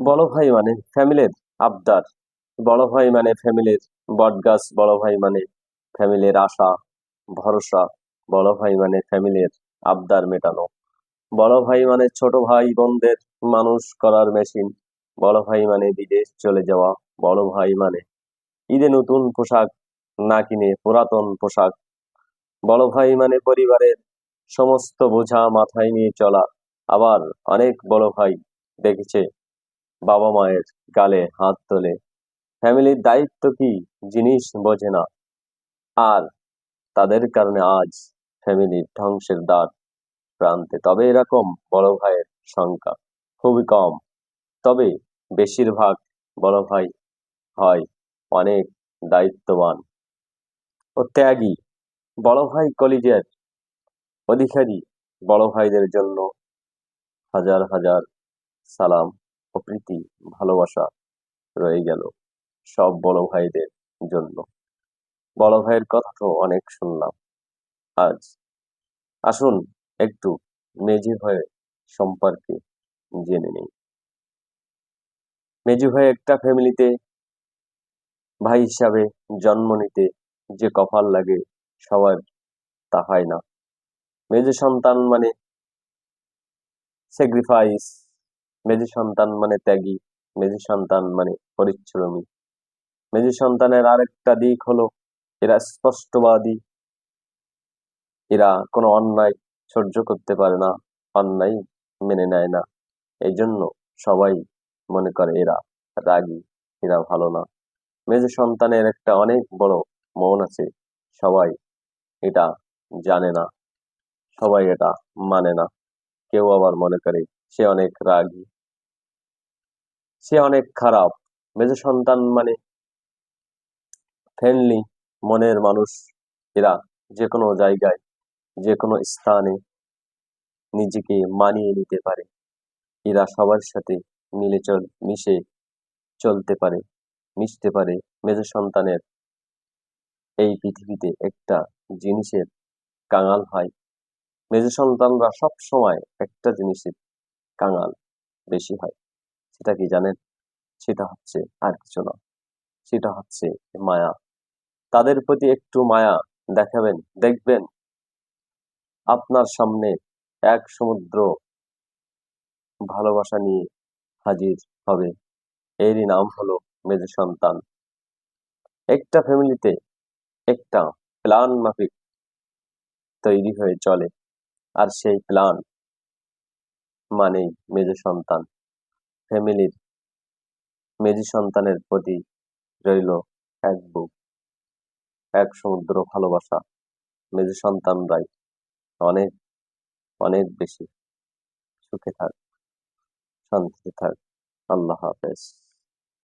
বড় ভাই মানে ফ্যামিলির আবদার। বড় ভাই মানে ফ্যামিলির বটগাছ, বড় ভাই মানে ফ্যামিলির আশা, ভরসা, বড় ভাই মানে ফ্যামিলির আবদার মেটানো। বড় ভাই মানে ছোট ভাই বোনদের মানুষ করার মেশিন। বড় ভাই মানে বিদেশ চলে যাওয়া। বড় ভাই মানে ঈদে নতুন পোশাক না কিনে পুরাতন পোশাক। বড় ভাই মানে পরিবারের সমস্ত বোঝা মাথায় নিয়ে চলা। আবার অনেক বড় ভাই দেখেছে বাবা মায়ের গালে হাত তোলে। ফ্যামিলির দায়িত্ব কি জিনিস বোঝে না। আর তাদের কারণে আজ ফ্যামিলির ধ্বংসের দ্বার প্রান্তে। তবে এরকম বড় ভাইয়ের সংখ্যা খুবই কম। তবে বেশিরভাগ বড় ভাই হয় অনেক দায়িত্ববান ও ত্যাগী। বড় ভাই কলিজের অধিকারী বড় ভাইদের জন্য হাজার হাজার সালাম। ও প্রীতি ভালোবাসা রয়ে গেল সব বড় ভাইদের জন্য। বড় ভাইয়ের কথা তো অনেক শুনলাম। আজ আসুন একটু মেজি ভাইয়ের সম্পর্কে জেনে নেই। মেজু ভাই একটা ফ্যামিলিতে ভাই হিসাবে জন্ম নিতে যে কপাল লাগে সবার তা হয় না। মেজু সন্তান মানে স্যাক্রিফাইস মেজু সন্তান মানে ত্যাগী মেজু সন্তান মানে পরিশ্রমী। মেজু সন্তানের আরেকটা দিক হলো, এরা স্পষ্টবাদী। এরা কোনো অন্যায় সহ্য করতে পারে না, অন্যায় মেনে নেয় না। এই জন্য সবাই মনে করে এরা রাগী, এরা ভালো না। মেজো সন্তানের একটা অনেক বড় মন আছে, সবাই এটা জানে না, সবাই এটা মানে না। কেউ আবার মনে করে সে অনেক রাগী। সে অনেক খারাপ। মেজ সন্তান মানে ফ্রেন্ডলি মনের মানুষ এরা যে কোনো জায়গায় যে কোনো স্থানে নিজেকে মানিয়ে নিতে পারে। এরা সবার সাথে মিলে চল মিশে চলতে পারে, মিশতে পারে। মেজ সন্তানের এই পৃথিবীতে একটা জিনিসের কাঙাল হয়। মেজো সন্তানরা সব সময় একটা জিনিসের কাঙাল বেশি হয়। সেটা কি জানেন? সেটা হচ্ছে আর কিছু না। সেটা হচ্ছে মায়া। তাদের প্রতি একটু মায়া দেখাবেন, দেখবেন। আপনার সামনে এক সমুদ্র ভালোবাসা নিয়ে হাজির হবে। এরই নাম হলো মেজো সন্তান। একটা ফ্যামিলিতে একটা প্ল্যান মাফিক তৈরি হয়ে চলে। আর সেই প্ল্যান মানেই মেজ সন্তান। ফ্যামিলির মেজি সন্তানের প্রতি রইল এক বুক, এক সমুদ্র ভালোবাসা। মেজি সন্তানরাই অনেক অনেক বেশি সুখে থাক, শান্তিতে থাক। আল্লাহ হাফেজ।